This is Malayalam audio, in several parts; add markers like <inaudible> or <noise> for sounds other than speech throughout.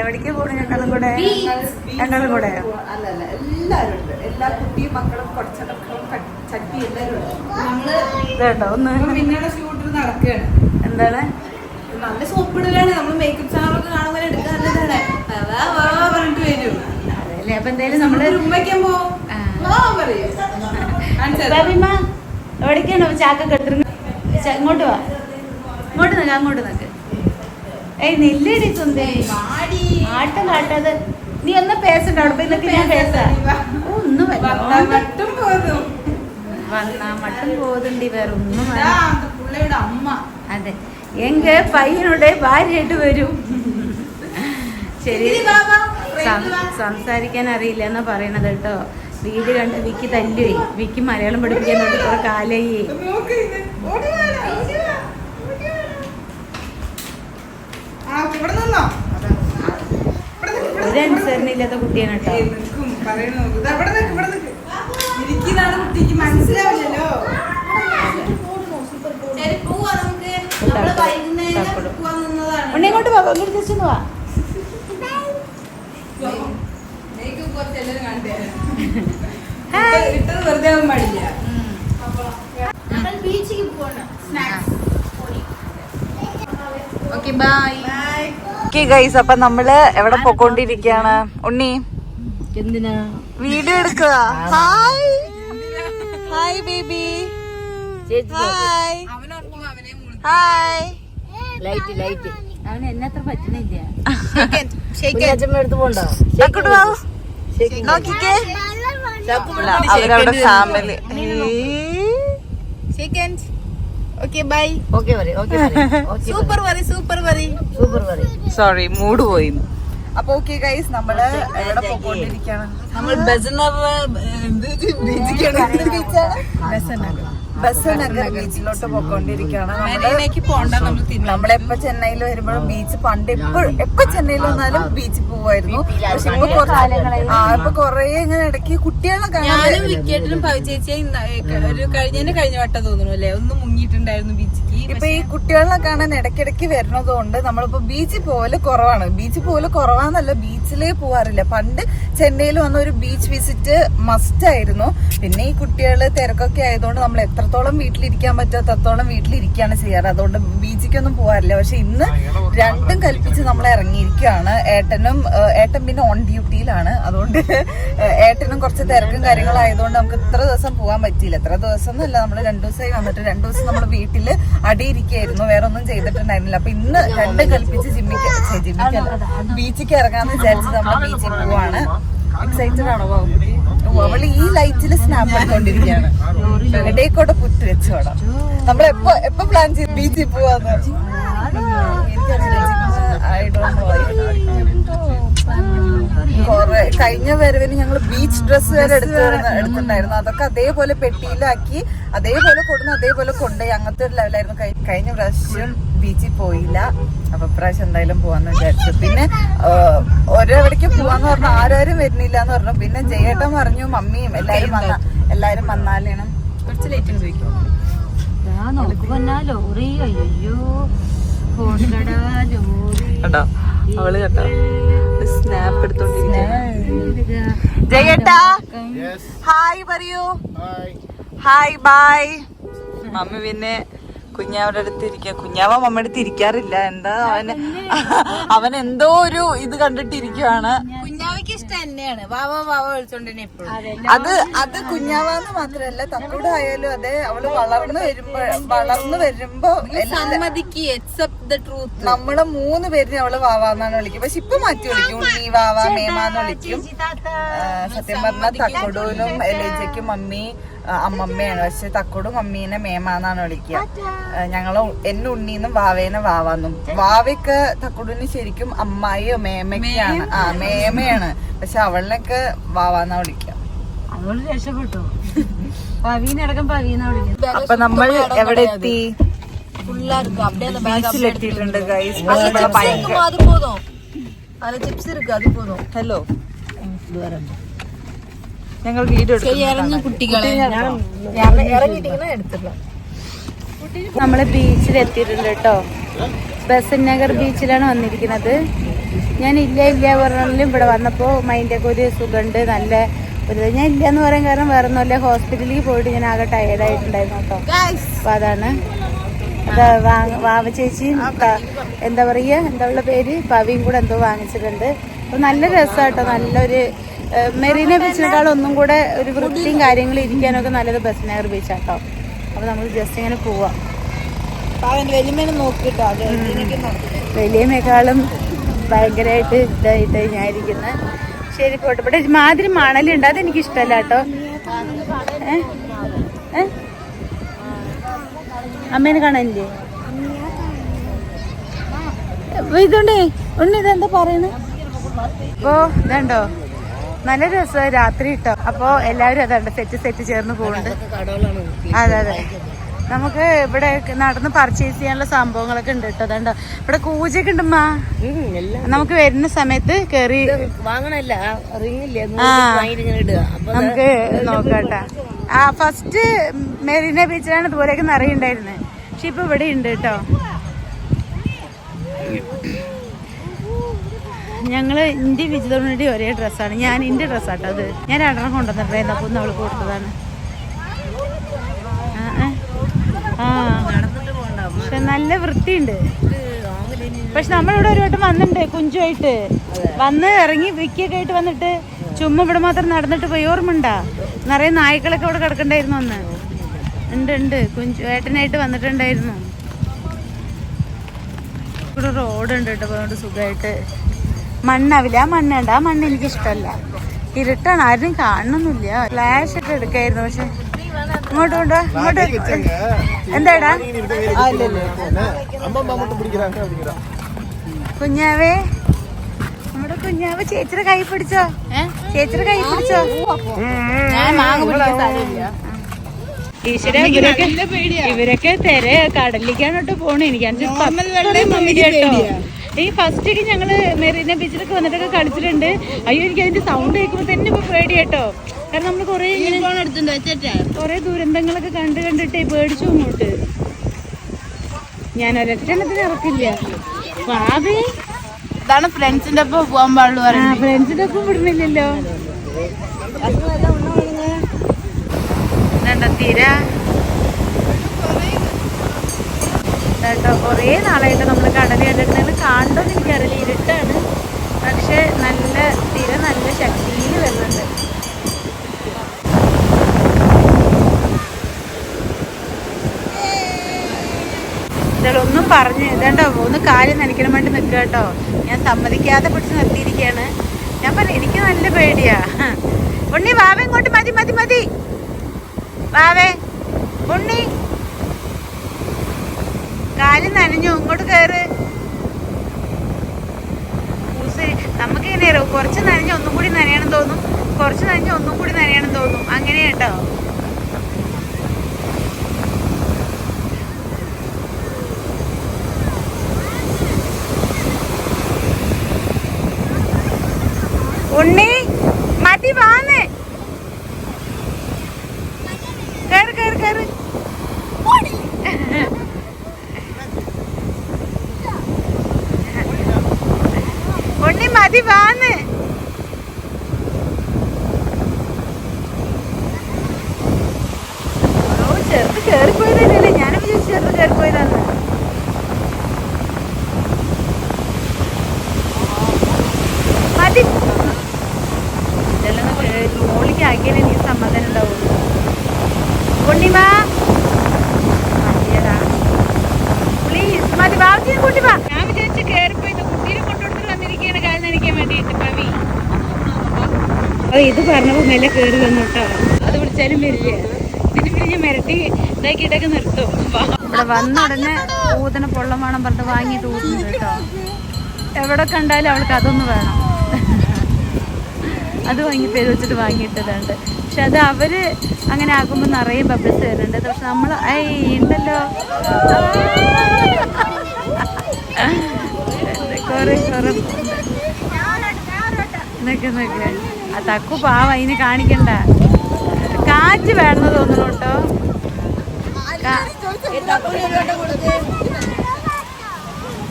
എവിടേക്ക് പോകണം രണ്ടാളും കൂടെ? രണ്ടാളും കൂടെ? അല്ലല്ല ഉണ്ട്. എല്ലാ കുട്ടിയും മക്കളും കൊച്ചടക്കളും ചട്ടി എല്ലാരും ഉണ്ട്. ഒന്ന്. പിന്നീട് നടക്കുകയാണ്. എന്താണ്? നല്ല സോപ്പിടലാണ്. നമ്മൾ മേക്കപ്പ് സാധനങ്ങളൊക്കെ കാണുമ്പോൾ എടുക്കാൻ നല്ലതാണ്. അതാ വാ പറഞ്ഞിട്ട് വരും. അതല്ലേ അപ്പൊ എന്തായാലും നമ്മൾ ഉമ്മയ്ക്കാൻ പോവും എവിടേക്കാണ്? ചാക്കൊക്കെ എടുത്തിരുന്ന. ഇങ്ങോട്ട് വാ. ഇങ്ങോട്ട് നിൽക്കാം അങ്ങോട്ട് നിൽക്ക് ഏയ് നെല്ലടി തുന്തേ ആട്ട് കാട്ടത്. നീ ഒന്ന് പേസണ്ട അവിടെ ഇന്നൊക്കെ ഞാൻ പേസ ഒന്നും മട്ടും പോതും വന്നാ മട്ടും പോതുണ്ട് വേറെ ഒന്നും പുള്ളിയുടെ അമ്മ. അതെ. എങ്ക പയ്യനോടെ ഭാര്യയായിട്ട് വരും. ശരി. സംസാരിക്കാൻ അറിയില്ല എന്ന് പറയുന്നത് ട്ടോ വീട് കണ്ട് വിക്കി തല്ലുപോയി വിക്കി മലയാളം പഠിപ്പിക്കാൻ വേണ്ടി കുറെ കാലായി. മേക്കപ്പ് കുട്ടിയാണ് എല്ലാവരും കാണിച്ചു തരാം. ഹായ്. ഇട്ടത് ഇട്ടത് വെറുതെ ആവാൻ പാടില്ല. ബീച്ചിക്ക് പോകണം snacks okay. Bye bye okay guys അപ്പൊ നമ്മൾ എവിടെ പോയിക്കൊണ്ടിരിക്കാണ് ഉണ്ണി. എന്തിനാ? വീഡിയോ എടുക്കുക. Hi hi baby hi hi light light അവന് എന്നത്ര പറ്റുന്നില്ല എടുത്ത് പോണ്ടോ? അങ്ങോട്ട് വാ നോക്കിക്കേ. അവരവിടെ ഫാമിലി ഓക്കെ ബൈ ഓക്കെ വരി ഓക്കെ സൂപ്പർ വരി സൂപ്പർ വരി സൂപ്പർ വരി സോറി മൂഡ് പോയി അപ്പൊ ഓക്കെ ഗൈസ് നമ്മൾ എവിടെ പോയിക്കൊണ്ടിരിക്കാണ് നമ്മൾ ബസനർ ബസനഗർ ബീച്ചിലോട്ട് നഗർ ബീച്ചിലോട്ട് പോയിക്കൊണ്ടിരിക്കുകയാണ്. പോണ്ട നമ്മൾ തിരുവനന്തപുരം നമ്മളെപ്പോ ചെന്നൈയിൽ വരുമ്പോഴും ബീച്ച് പണ്ട് എപ്പോഴും എപ്പോ ചെന്നൈയിൽ വന്നാലും ബീച്ചിൽ പോവായിരുന്നു പക്ഷെ ഇപ്പൊ കുറച്ച് ആ ഇപ്പൊ കൊറേ ഇങ്ങനെ ഇടയ്ക്ക് കുട്ടികളെ കാണാൻ ഞാനും വിക്കറ്റിലും പവിച്ചേച്ചി ഒരു കഴിഞ്ഞ വട്ടം തോന്നുന്നു അല്ലേ? ഒന്ന് മുങ്ങിയിട്ടുണ്ടായിരുന്നു ഇപ്പൊ ഈ കുട്ടികളെ കാണാൻ ഇടയ്ക്കിടയ്ക്ക് വരുന്നത് കൊണ്ട് നമ്മളിപ്പോ ബീച്ചിൽ പോവൽ കുറവാണ്. ബീച്ചിൽ പോവൽ കുറവാന്നല്ല ബീച്ചിലേ പോവാറില്ല. പണ്ട് ചെന്നൈയിൽ വന്ന ഒരു ബീച്ച് വിസിറ്റ് മസ്റ്റ് ആയിരുന്നു പിന്നെ ഈ കുട്ടികൾ തിരക്കൊക്കെ ആയതുകൊണ്ട് നമ്മൾ എത്രത്തോളം വീട്ടിലിരിക്കാൻ പറ്റാത്തത്തോളം വീട്ടിലിരിക്കുകയാണ് ചെയ്യാറ്. അതുകൊണ്ട് ബീച്ചിക്കൊന്നും പോകാറില്ല. പക്ഷെ ഇന്ന് രണ്ടും കൽപ്പിച്ച് നമ്മൾ ഇറങ്ങിയിരിക്കുകയാണ്. ഏട്ടനും ഏട്ടൻ പിന്നെ ഓൺ ഡ്യൂട്ടിയിലാണ്. അതുകൊണ്ട് ഏട്ടനും കുറച്ച് തിരക്കും കാര്യങ്ങളായതുകൊണ്ട് നമുക്ക് ഇത്ര ദിവസം പോകാൻ പറ്റിയില്ല. എത്ര ദിവസം എന്നല്ല നമ്മൾ രണ്ടു ദിവസമായി വന്നിട്ട് രണ്ടു ദിവസം നമ്മൾ വീട്ടിൽ അടിയിരിക്കുകയായിരുന്നു. വേറെ ഒന്നും ചെയ്തിട്ടുണ്ടായിരുന്നില്ല. അപ്പൊ ഇന്ന് രണ്ടും കൽപ്പിച്ച് ജിമ്മിക്ക് ജിമ്മിക്കല്ല ബീച്ചിക്ക് ഇറങ്ങാന്ന് വിചാരിച്ച് നമ്മൾ ബീച്ചിൽ പോവാണ്. എക്സൈറ്റഡ് ആണോ അവൾ ഈ ലൈറ്റിൽ സ്നാപ്പ് എടുത്തോണ്ടിരിക്കുകയാണ് ഇടയ്ക്കൂടെ പുറ്റ് വെച്ചോടാ നമ്മൾ എപ്പോ പ്ലാൻ ചെയ്ത് ബീച്ചിൽ പോവാന്ന്? കൊറേ കഴിഞ്ഞ വരവിന് ഞങ്ങൾ ബീച്ച് ഡ്രസ് വരെ എടുത്ത് എടുത്തിട്ടുണ്ടായിരുന്നു. അതൊക്കെ അതേപോലെ പെട്ടിയിലാക്കി അതേപോലെ കൊടുന്ന് അതേപോലെ കൊണ്ടുപോയി. അങ്ങനത്തെ ഒരു ലെവലായിരുന്നു കഴി- കഴിഞ്ഞ പ്രാവശ്യം ബീച്ചിൽ പോയില്ല. അപ്പൊ ഇപ്രാവശ്യം എന്തായാലും പോവാന്ന് വിചാരിച്ചു. പിന്നെ ഒരവിടേക്ക് ഓരോവിടേക്ക് പോവാന്ന് പറഞ്ഞു. ആരും വരുന്നില്ല എന്ന് പറഞ്ഞു. പിന്നെ ജയേട്ടൻ പറഞ്ഞു മമ്മിയും എല്ലാരും വന്ന എല്ലാരും വന്നാലാണ്. കുറച്ച് ലേറ്റ് കേട്ടോ അവൾ കേട്ടോ സ്നാപ്പ് എടുത്തോണ്ടിരിക്കുന്നു ജയേട്ടാ ഹായ് പറയൂ. ഹായ് ബായ് മമ്മി പിന്നെ കുഞ്ഞാവിടെ അടുത്ത് ഇരിക്കുക കുഞ്ഞാവ മമ്മയുടെ അടുത്ത് ഇരിക്കാറില്ല. എന്താ അവന് <laughs> അവൻ എന്തോ ഒരു ഇത് കണ്ടിട്ടിരിക്കുവാണ്. കുഞ്ഞാവയ്ക്ക് ഇഷ്ടം തന്നെയാണ് വാവ വാവ വിളിച്ചോണ്ട് തന്നെ എപ്പോഴും. അത് അത് കുഞ്ഞാവാന്ന് മാത്രല്ല തക്കൂടെ ആയാലും അതെ അവൾ വളർന്നു വരുമ്പോ വളർന്നു വരുമ്പോ സമ്മതിക്ക് അക്സെപ്റ്റ് ദ ട്രൂത്ത് നമ്മളെ മൂന്ന് പേരിന് അവൾ വാവാന്നാണ് വിളിക്കും. പക്ഷെ ഇപ്പൊ മാറ്റി വിളിക്കും. ഉണ്ണി വാവ മേമാന്ന് വിളിക്കും. സത്യം പറഞ്ഞാൽ തക്കോടൂനും എലേജയ്ക്കും മമ്മി അമ്മമ്മയാണ്. പക്ഷെ തക്കോടും മമ്മീനെ മേമാന്നാണ് വിളിക്കുക. ഞങ്ങൾ എന്നെ ഉണ്ണീന്നും വാവേനെ വാവാന്നും. വാവയ്ക്ക് തക്കോടിന് ശരിക്കും അമ്മായിയോ മേമയ്ക്കാണ്. ആ മേമയാണ് പേടിയാണ് പക്ഷെ അവളിനൊക്കെ വാവാന്ന വിളിക്കാം. അവൾ രക്ഷപ്പെട്ടു. അപ്പൊ നമ്മൾ എവിടെ എത്തി ബീച്ചിലെത്തിയിട്ടുണ്ട് ഗൈസ് ഹലോ ഞങ്ങൾ വീഡിയോ നമ്മൾ ബീച്ചിലെത്തിയിട്ടുണ്ട് കേട്ടോ. ബസൻ നഗർ ബീച്ചിലാണ് വന്നിരിക്കുന്നത്. ഞാൻ ഇല്ല ഇല്ല പറഞ്ഞാലും ഇവിടെ വന്നപ്പോൾ മൈൻഡൊക്കെ ഒരു സുഖമുണ്ട് നല്ല ഒരു ഞാൻ ഇല്ല എന്ന് പറയാൻ കാരണം വേറെ ഒന്നുമല്ല ഹോസ്പിറ്റലിൽ പോയിട്ട് ഞാൻ ആകെ ടയേർഡായിട്ടുണ്ടായിരുന്നു കേട്ടോ. അപ്പോൾ അതാണ്. അത് വാവ ചേച്ചിയും എന്താ പറയുക എന്താ ഉള്ള പേര്? പവിയും കൂടെ എന്തോ വാങ്ങിച്ചിട്ടുണ്ട്. അപ്പോൾ നല്ല രസമാട്ടോ നല്ലൊരു മെറീന ബീച്ചിനേക്കാൾ ഒന്നും കൂടെ ഒരു വൃത്തിയും കാര്യങ്ങളും ഇരിക്കാനൊക്കെ നല്ലത് ബസ് നഗർ ബീച്ചാട്ടോ അപ്പോൾ നമ്മൾ ജസ്റ്റ് ഇങ്ങനെ പോവാം. വലിയമേക്കാളും ഭയങ്കരമായിട്ട് ഇതായിട്ട് ഞാൻ ഇരിക്കുന്നത് ശരി പോട്ടെ. ഇവിടെ മാതിരി മണലുണ്ട്. അതെനിക്ക് ഇഷ്ടമല്ല കേട്ടോ അമ്മേനെ കാണാനില്ലേ? ഇതുണ്ടേ. ഉണ്ണി ഇതെന്താ പറയണേ അപ്പോ ഇതുണ്ടോ? നല്ല രസം രാത്രി ഇട്ടോ അപ്പോ എല്ലാവരും അതുണ്ട് സെറ്റ് സെറ്റ് ചേർന്ന് പോകുന്നുണ്ട് അതെ അതെ. നമുക്ക് ഇവിടെ നടന്ന് പർച്ചേസ് ചെയ്യാനുള്ള സംഭവങ്ങളൊക്കെ ഉണ്ട് കേട്ടോ അതുണ്ടോ ഇവിടെ കൂജയൊക്കെ ഉണ്ടമ്മാ നമുക്ക് വരുന്ന സമയത്ത് കേറി വാങ്ങണല്ല നമുക്ക് നോക്കാട്ടാ. ആ ഫസ്റ്റ് മെറീന ബീച്ചിലാണ് ഇതുപോലെയൊക്കെ നിറയുണ്ടായിരുന്നത് പക്ഷെ ഇപ്പൊ ഇവിടെ ഉണ്ട് കേട്ടോ ഞങ്ങൾ ഇന്ത്യ വിജിതോടി ഒരേ ഡ്രസ്സാണ് ഞാൻ ഇന്ത്യ ഡ്രസ്സാട്ടോ അത്. ഞാൻ രണ്ടെണ്ണം കൊണ്ടുവന്നിട്ടുണ്ടായിരുന്നു അപ്പൊ ഒന്ന് കൊടുത്തതാണ് ആ, ആ. പക്ഷെ നല്ല വൃത്തിയുണ്ട്. പക്ഷെ നമ്മളിവിടെ ഒരു വട്ടം വന്നിട്ടുണ്ട് കുഞ്ചുമായിട്ട് വന്ന് ഇറങ്ങി വിക്കിയൊക്കെ ആയിട്ട് വന്നിട്ട് ചുമ്മാ ഇവിടെ മാത്രം നടന്നിട്ട് പോയി. ഓർമ്മണ്ടാ നിറയെ നായ്ക്കളൊക്കെ ഇവിടെ കിടക്കണ്ടായിരുന്നു അന്ന്. ഉണ്ട് ഉണ്ട്. കുഞ്ചു ഏട്ടനായിട്ട് വന്നിട്ടുണ്ടായിരുന്നു. ഇവിടെ റോഡ് ഉണ്ട് കേട്ടോ അതുകൊണ്ട് സുഖമായിട്ട്. മണ്ണാവില്ല. ആ മണ്ണുണ്ട് ആ മണ്ണ് എനിക്ക് ഇഷ്ടമല്ല ഇരുട്ടാണ്. ആരും കാണണമെന്നില്ല ഫ്ലാഷ് ഒക്കെ എടുക്കായിരുന്നു. പക്ഷെ ഇങ്ങോട്ട് കൊണ്ടുവാ ഇങ്ങോട്ട്. എന്താടാ കുഞ്ഞാവേ. നമ്മുടെ കുഞ്ഞാവ് ചേച്ചിയുടെ കൈ പിടിച്ചോ? ചേച്ചിയുടെ കൈ പിടിച്ചോ? ഈശ്വര ഇവരൊക്കെ ഇവരൊക്കെ തെര കടലിലേക്കാണോട്ട് പോണേ. എനിക്ക് ഈ ഫസ്റ്റ് ഒക്കെ ഞങ്ങൾ മെറീന ബീച്ചിലൊക്കെ വന്നിട്ടൊക്കെ കളിച്ചിട്ടുണ്ട് അയ്യോ എനിക്ക് അതിന്റെ സൗണ്ട് കേൾക്കുമ്പോൾ തന്നെ ഇപ്പൊ പേടി കേട്ടോ. കാരണം നമ്മൾ കൊറേ കുറെ ദുരന്തങ്ങളൊക്കെ കണ്ട് കണ്ടിട്ടേ പേടിച്ചു അങ്ങോട്ട് ഞാൻ ഒരൊറ്റെണ്ണത്തിന് ഇറക്കില്ല. ഭാവി ഇതാണ് ഫ്രണ്ട്സിന്റെ ഒപ്പം പോകാൻ പാടുള്ളൂ ഫ്രണ്ട്സിന്റെ ഒപ്പം വിടുന്നില്ലല്ലോ. തീര? കേട്ടോ. കുറേ നാളായിട്ട് നമ്മൾ കടൽ കണ്ടിട്ടുണ്ടെങ്കിൽ കാണുമെന്ന് എനിക്കറിയില്ല. ഇരുട്ടാണ്. പക്ഷേ നല്ല തിര നല്ല ശക്തിയിൽ വരുന്നുണ്ട്. ഒന്നും പറഞ്ഞ് ഇതേണ്ടോ ഒന്ന് കാര്യം നനയ്ക്കണം വേണ്ടി നിൽക്കുക കേട്ടോ. ഞാൻ സമ്മതിക്കാതെ പിടിച്ച് നിർത്തിയിരിക്കുകയാണ്. ഞാൻ പറഞ്ഞു എനിക്ക് നല്ല പേടിയാ. ഉണ്ണി വാവ ഇങ്ങോട്ട് മതി മതി മതി. വാവേ ഉണ്ണി. കാൽ നനഞ്ഞു ഇങ്ങോട്ട് കയറ്. ഊസ് നമുക്ക് ഇങ്ങനെ കുറച്ച് നനഞ്ഞ ഒന്നും കൂടി നനയണം തോന്നും. കുറച്ച് നനഞ്ഞ ഒന്നും കൂടി നനയണം തോന്നും. അങ്ങനെ ഉണ്ണി മതി വാന്ന് കേറ് കേറ് കേറ് ഉണ്ണി മതി വാന്ന് ഓ ചെറുത് കേറിപ്പോയതല്ലേ ഞാനും വിചാരിച്ചു ചെറുത് കേറിപ്പോയതാന്ന് മതി ഇതെല്ലാം മോളിക്ക് ആക്കിയാലേ എനിക്ക് സമാധാനം ഉണ്ടാവുള്ളൂ ഉണ്ണിമാ മതിയടാ പ്ലീസ് മതി ബാബുജിനെ കൂട്ടി വാ ഞാൻ വിചാരിച്ച് കയറിപ്പോയി കുട്ടീനെ കൊണ്ടുകൊടുത്തിട്ട് വന്നിരിക്കുകയാണ് കാര്യം നനയ്ക്കാൻ വേണ്ടിയിട്ട് പവി പറഞ്ഞപ്പോ മെല്ലെ കയറി വന്നു കേട്ടോ അത് വിളിച്ചാലും വരില്ല. ഇതിന് പിന്നെ ഞാൻ മിരട്ടി ഇതാക്കിയിട്ടൊക്കെ നിർത്തും. ഇവിടെ വന്ന ഉടനെ ഊതന പൊള്ളം വേണം പറഞ്ഞിട്ട് വാങ്ങിയിട്ട് ഊതുന്നു കേട്ടോ. എവിടെ കണ്ടാലും അവൾക്ക് അതൊന്ന് വേണം. അത് വാങ്ങി പേര് വെച്ചിട്ട് വാങ്ങിയിട്ടതുണ്ട്. പക്ഷെ അത് അവർ അങ്ങനെ ആകുമ്പോൾ നിറയെ ബബിൾസ് വരുന്നുണ്ട്. പക്ഷെ നമ്മൾ ഐ ഉണ്ടല്ലോ കൊറേ കുറെ നിക്ക് നിക്ക് ആ തക്കു പാവ ഇനി കാണിക്കണ്ട. കാറ്റ് വേണമെന്ന് തോന്നുന്നു കേട്ടോ. തക്കു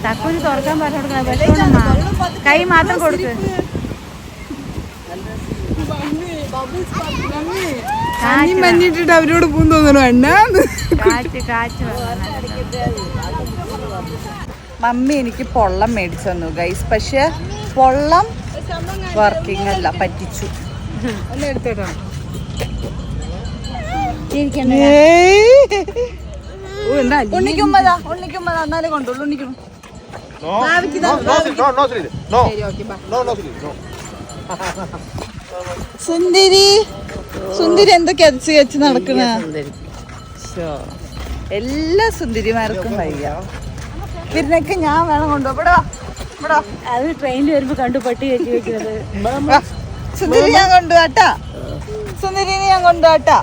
തക്കൂന് തുറക്കാൻ പറഞ്ഞു കൊടുക്കണം കൈ മാത്രം കൊടുക്ക്. മഞ്ഞിട്ടിട്ട് അവരോട് പോകുന്നു തോന്നുന്നു. എണ്ണ കാറ്റ് കാറ്റ് മമ്മി എനിക്ക് പൊള്ളം മേടിച്ചു തന്നു ഗൈസ് പക്ഷെ പൊള്ളം വർക്കിംഗ് അല്ല പറ്റിച്ചു എന്നാലേ കൊണ്ടുള്ളൂ സുന്ദരി സുന്ദരി എന്തൊക്കെ അരച്ച് വെച്ച് നടക്കണ? എല്ലാ സുന്ദരിമാർക്കും വയ്യ. പിന്നൊക്കെ ഞാൻ വേണം കൊണ്ടുപോടാ അത് ട്രെയിനിൽ വരുമ്പോ കണ്ടു പട്ടി കയറ്റി വെക്കുന്നത്. സുന്ദരി ഞാൻ കൊണ്ടു കേട്ടാ? സുന്ദരിനെ ഞാൻ കൊണ്ടു കേട്ടാ?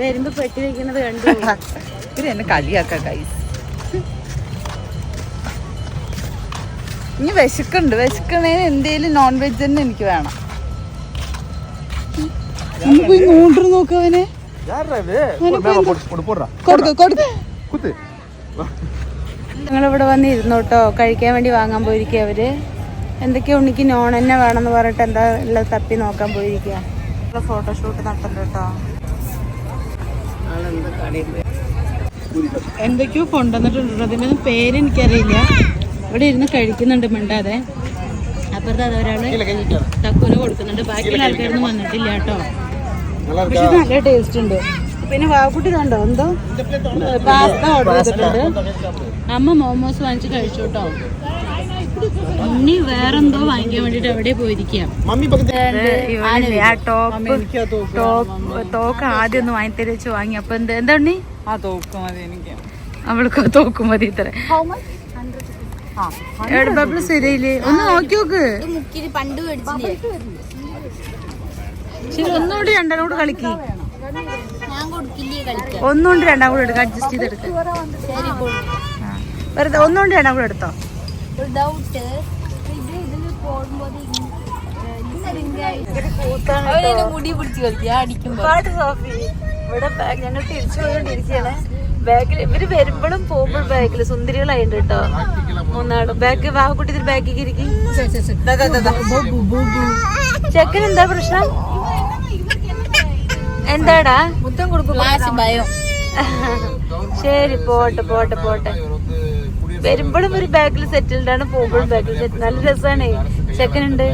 വരുമ്പോ പെട്ടി വെക്കുന്നത് കണ്ടു. <laughs> ഇത് എന്നെ കളിയാക്ക കൈസ് ഇനി വിശക്കുണ്ട് വിശക്കണേന് എന്തേലും നോൺ വെജ് തന്നെ എനിക്ക് വേണം. നോക്കവനെ കൊടുക്ക കൊടുക്ക. കൊടുക്ക ഞങ്ങളിവിടെ വന്ന് ഇരുന്നോട്ടോ കഴിക്കാൻ വേണ്ടി വാങ്ങാൻ പോയിരിക്കുക അവർ. എന്തൊക്കെയാ ഉണ്ണിക്ക് നോൺ തന്നെ വേണമെന്ന് പറഞ്ഞിട്ട് എന്താ ഉള്ള തപ്പി നോക്കാൻ പോയിരിക്കുക ഫോട്ടോഷൂട്ട് നടത്തുന്നുണ്ട് എന്തൊക്കെയോ കൊണ്ടുവന്നിട്ടുണ്ട് അതിന്റെ പേര് എനിക്കറിയില്ല. ഇവിടെ ഇരുന്ന് കഴിക്കുന്നുണ്ട് മിണ്ടാതെ. അപ്പുറത്ത് അതൊരാൾ ഒരാൾ കൊടുക്കുന്നുണ്ട്. ബാക്കിയുള്ള ആൾക്കാരൊന്നും വന്നിട്ടില്ല കേട്ടോ. പക്ഷെ നല്ല ടേസ്റ്റ് ഉണ്ട്. പിന്നെ വാവക്കുട്ടി കണ്ടോ? എന്തോ? പാസ്ത ഓർഡർ ചെയ്തിട്ടുണ്ട്. അമ്മ മോമോസ് വാങ്ങിച്ച് കഴിച്ചു കേട്ടോ ഉണ്ണി വേറെന്തോ വാങ്ങിക്കാൻ വേണ്ടിട്ട് എവിടെ പോയിരിക്കാം? തോക്ക് ആദ്യം ഒന്ന് വാങ്ങിത്തരച്ച് വാങ്ങി. അപ്പൊ എന്താ എന്താ ഉണ്ണി? ആ തോക്ക് മതി എനിക്ക്. അവൾക്ക് തോക്ക് മതി ഇത്ര. ശരിയില്ലേ ഒന്ന് നോക്കി നോക്ക്. ശരി ഒന്നുകൂടി രണ്ടെണ്ണം കൂടെ കളിക്കേ. ഒന്നുകൊണ്ട് രണ്ടാം കൂടെ എടുക്കാം അഡ്ജസ്റ്റ് ചെയ്ത് ശരി ആ. വെറുതെ ഒന്നുകൊണ്ട് രണ്ടാം കൂടെ എടുത്തോ? മുടി പിടിച്ച് ഇവിടെ ഞങ്ങൾ തിരിച്ചു ബാഗിൽ ഇവർ വരുമ്പോഴും പോകുമ്പോൾ ബാഗിൽ സുന്ദരികളായിട്ട് കേട്ടോ. മൂന്നാളും. ബാഗ് വാഹക്കുട്ടി ബാഗിൽ ഇരിക്കും. ചെക്കൻ എന്താ പ്രശ്നം? എന്താടാ? മുത്തം കൊടുക്കും ഭയം. <laughs> ശരി പോട്ടെ പോട്ടെ പോട്ടെ. വരുമ്പോഴും ഒരു ബാഗിൽ സെറ്റിൽഡ് ആണ് പോകുമ്പോഴും ബാഗിൽ സെറ്റിൽ നല്ല രസമാണ് ചെക്കനുണ്ട്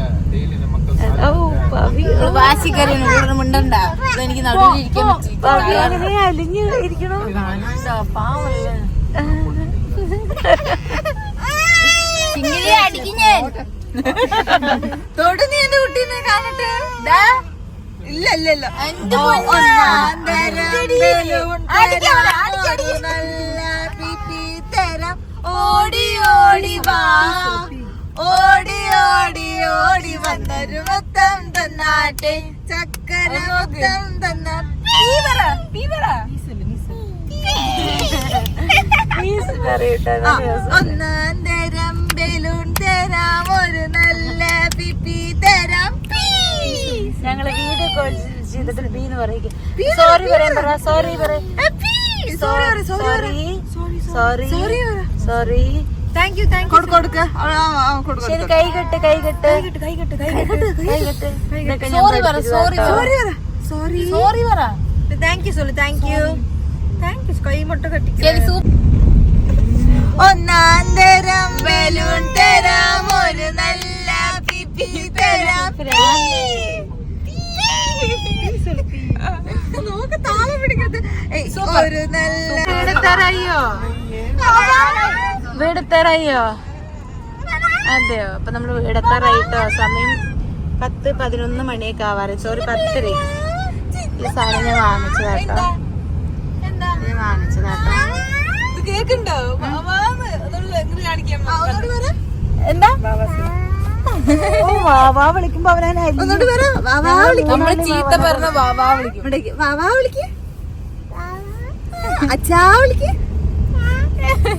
ഓ പവി ഇരിക്കാൻ പവി അങ്ങനെ അലിഞ്ഞ് ഇരിക്കണോ? <laughs> ചിങ്ങിരി അടിക്കും ഞാൻ. തൊടു നീ എന്റെ കുട്ടീനെ കാണട്ടെ തരാം. ഓടി ഓടി വാ. ഓടി ഓടി ഓടി വന്നൊരു മൊത്തം തന്നാട്ടെ. ചക്കര മൊത്തം തന്ന. പീവറ പീവറ <laughs> ആ, ഒന്നാം തരം ബലൂൺ തരാം ഒരു നല്ല പിപ്പി തരാം. ഞങ്ങൾ വീട് വീഡിയോ ചെയ്തിട്ട് ബി എന്ന് പറയും സോറി പറയാൻ പറ സോറി പറയാം sorry sorry sorry sorry sorry thank you thank you കൊടുക്ക ശരി കൈ കെട്ട് കൈ കെട്ട് കൈ കെട്ട് കൈ കെട്ട് ഇതൊക്കെ ഞാൻ സോറി പറ പഠിപ്പിച്ചു സോറി കേട്ടോ. സോറി സോറി പറ. Thank you sorry thank you thank you കൈ മുട്ട കെട്ടി ശരി സൂപ്പർ ഒന്നാം തരം ബലൂൺ തരാം ഒരു നല്ല പിപ്പി തരാം. നോക്ക് താളം പിടിക്കത്ത് ഒരു നല്ല വീടുത്തറയോ വീടുത്തറയോ അതെയോ? അപ്പൊ നമ്മൾ വീടെത്താറായിട്ടോ സമയം പത്ത് പതിനൊന്ന് മണിയൊക്കെ ആവാറ് സോറി പത്തര. ഈ സാധനം ഞാൻ വാങ്ങിച്ചതാട്ടോ. ഞാൻ വാങ്ങിച്ചതാട്ടോ. കേക്കുണ്ടോ എങ്ങനെ കാണിക്കാൻ എന്താ? വാവാ വിളിക്കുമ്പോ അവനെ ഒന്നോട്ട് പറ. വാവാ വിളിക്ക്. നമ്മൾ ചീത്ത പറഞ്ഞ വാവാ വിളിക്കും. ഇവിടേക്ക് വാവാ വിളിക്ക്. അച്ഛാ വിളിക്ക്.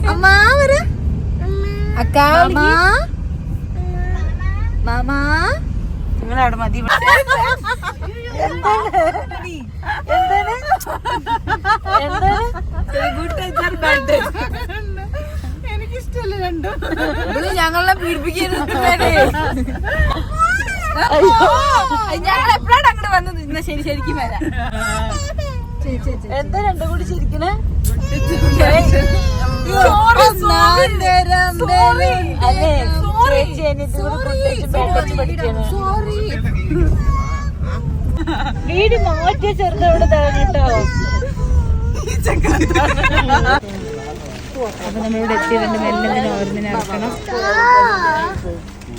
അമ്മാ വര അക്കാ മാമാ. മാമാ. നിങ്ങളവിടെ മതി. എന്താണ്? രണ്ടും? ഞങ്ങളെ പീഡിപ്പിക്കരുത് ഞങ്ങൾ എപ്പോഴാണ് അങ്ങോട്ട് വന്നത്? ഇന്ന ശരി ശരിക്കും വരാം. എന്താ രണ്ടും കൂടി ചിരിക്കണേ? വീട് മാറ്റിയ ചെറുത് അവിടെ കേട്ടോ അപ്പൊ നമ്മളിവിടെ എത്തി രണ്ട് മെല്ലെ ഓരോന്നിനെ ഇറക്കണം.